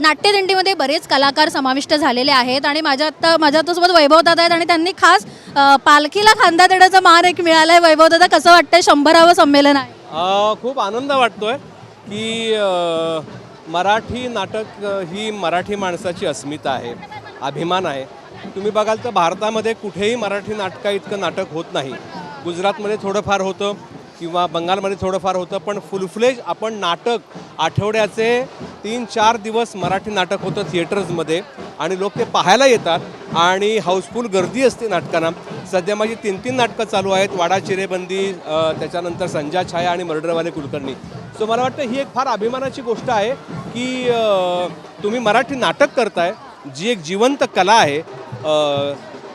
नाट्यदिंडीमध्ये बरेच कलाकार समाविष्ट झालेले आहेत आणि माझ्या आत्ता माझ्या आत्तासोबत वैभवदादा आहेत आणि त्यांनी खास अ, पालखीला खांदा देण्याचा मान एक मिळाला आहे वैभवदादा कसं वाटतंय? शंभरावं संमेलन आहे. अ, खूप आनंद वाटतोय की अ, मराठी नाटक अ, ही मराठी माणसाची अस्मिता आहे अभिमान आहे. तुम्ही बघाल तर भारतामध्ये कुठेही मराठी नाटका इतकं नाटक होत नाही. गुजरातमध्ये थोडंफार होतं. किंवा बंगालमध्ये थोडंफार होतं पण फुलफ्लेज आपण नाटक आठवड्याचे तीन चार दिवस मराठी नाटक होतं थिएटर्समध्ये आणि लोक ते पाहायला येतात आणि हाऊसफुल गर्दी असते नाटकांना. सध्या माझी तीन तीन नाटकं चालू आहेत वाडा चिरेबंदी त्याच्यानंतर संजा छाया आणि मर्डरवाले कुलकर्णी. सो मला वाटतं ही एक फार अभिमानाची गोष्ट आहे की तुम्ही मराठी नाटक करताय जी एक जिवंत कला आहे.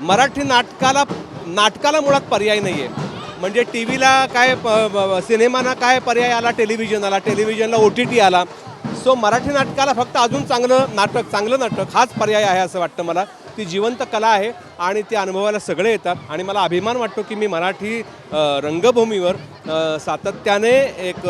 मराठी नाटकाला नाटकाला मुळात पर्याय नाही आहे म्हणजे टी व्हीला काय प- ब- सिनेमाना काय पर्याय आला टेलिव्हिजन आला टेलिव्हिजनला ओ टी टी आला. सो मराठी नाटकाला फक्त अजून चांगलं नाटक चांगलं नाटक हाच पर्याय आहे असं वाटतं मला. ती जिवंत कला आहे आणि ते अनुभवायला सगळे येतात. आणि मला अभिमान वाटतो की मी मराठी रंगभूमीवर सातत्याने एक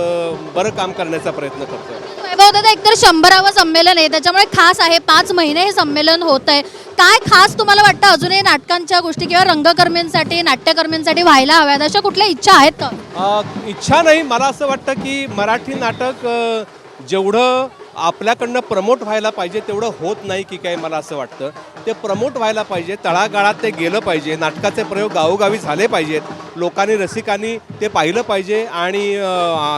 बरं काम करण्याचा प्रयत्न करतो होतं तर एकतर शंभरावं संमेलन आहे त्याच्यामुळे खास आहे पाच महिने हे संमेलन होत आहे. काय खास तुम्हाला वाटतं अजूनही नाटकांच्या गोष्टी किंवा रंगकर्मींसाठी नाट्यकर्मींसाठी व्हायला हव्यात? अशा कुठल्या इच्छा आहेत का? इच्छा नाही. मला असं वाटतं की मराठी नाटक जेवढं आपल्याकडनं प्रमोट व्हायला पाहिजे तेवढं होत नाही की काय मला असं वाटतं. ते प्रमोट व्हायला पाहिजे तळागाळात ते गेलं पाहिजे नाटकाचे प्रयोग गावोगावी झाले पाहिजेत लोकांनी रसिकांनी ते पाहिलं पाहिजे आणि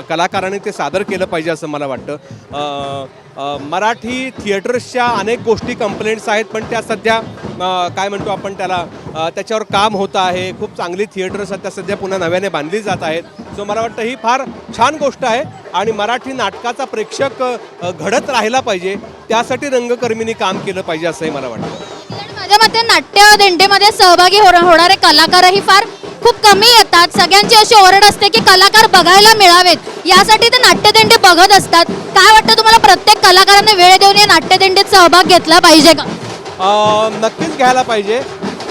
कलाकारांनी ते सादर केलं पाहिजे असं मला वाटतं. मराठी थिएटर्सच्या अनेक गोष्टी कंप्लेंट्स आहेत पण त्या सध्या काय म्हणतो आपण त्याला त्याच्यावर काम होतं आहे. खूप चांगली थिएटर्स आता सध्या पुन्हा नव्याने बांधली जात आहेत. सो मला वाटतं ही फार छान गोष्ट आहे आणि मराठी नाटकाचा प्रेक्षक घडत राहिला पाहिजे. त्यासाठी रंगकर्मींनी काम केलं पाहिजे असंही मला वाटतं. माझ्या मते नाट्य दिंडीमध्ये सहभागी हो होणारे कलाकारही फार खूप कमी येतात. सगळ्यांची अशी ओरड असते की कलाकार बघायला मिळावेत. यासाठी ते नाट्यदिंडी बघत असतात. काय वाटतं तुम्हाला? प्रत्येक कलाकाराने वेळ देऊन या नाट्यदिंडीत सहभाग घेतला पाहिजे का? नक्कीच घ्यायला पाहिजे.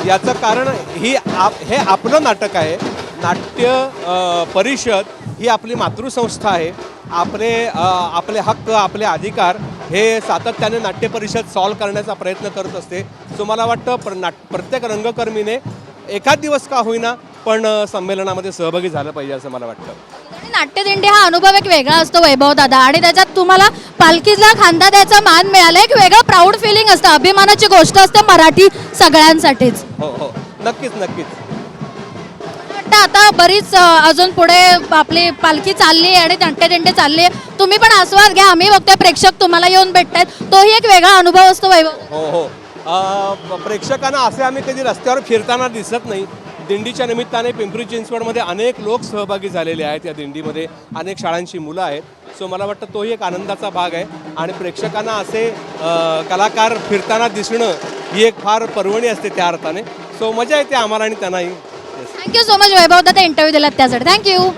याचं कारण ही आप हे आपलं नाटक आहे. नाट्य परिषद ही आपली मातृसंस्था आहे. आपले आपले हक्क आपले अधिकार हे सातत्याने नाट्य परिषद सॉल्व करण्याचा प्रयत्न करत असते. सो मला वाटतं प्र नाट प्रत्येक रंगकर्मीने एखाद दिवस का होईना पण संमेलनामध्ये सहभागी झालं पाहिजे असं मला वाटतं. आणि नाट्यदिंडी हा अनुभव एक वेगळा असतो वैभव दादा. आणि त्याच्यात तुम्हाला पालखीला खांदा द्यायचा मान मिळाला. एक वेगळं प्राऊड फिलिंग असतं. अभिमानाची गोष्ट असते मराठी सगळ्यांसाठीच. हो हो. नक्कीच नक्कीच. वाटतं आता बरीच अ, अजून पुढे आपली पालखी चालली आहे आणि नाट्यदिंडी चालली आहे. तुम्ही पण आस्वाद घ्या. आम्ही बघतोय. प्रेक्षक तुम्हाला येऊन भेटतायत. तोही एक वेगळा अनुभव असतो वैभव. हो हो. अ, प- प्रेक्षकांना असे आम्ही कधी रस्त्यावर फिरताना दिसत नाही. दिंडीच्या निमित्ताने पिंपरी चिंचवडमध्ये अनेक लोक सहभागी झालेले आहेत. या दिंडीमध्ये अनेक शाळांची मुलं आहेत. सो मला वाटतं तोही एक आनंदाचा भाग आहे. आणि प्रेक्षकांना असे कलाकार फिरताना दिसणं ही एक फार पर्वणी असते त्या अर्थाने. सो मजा येते आम्हाला आणि त्यांनाही. थँक्यू सो मच वैभव दादा. इंटरव्ह्यू दिलात त्यासाठी. थँक्यू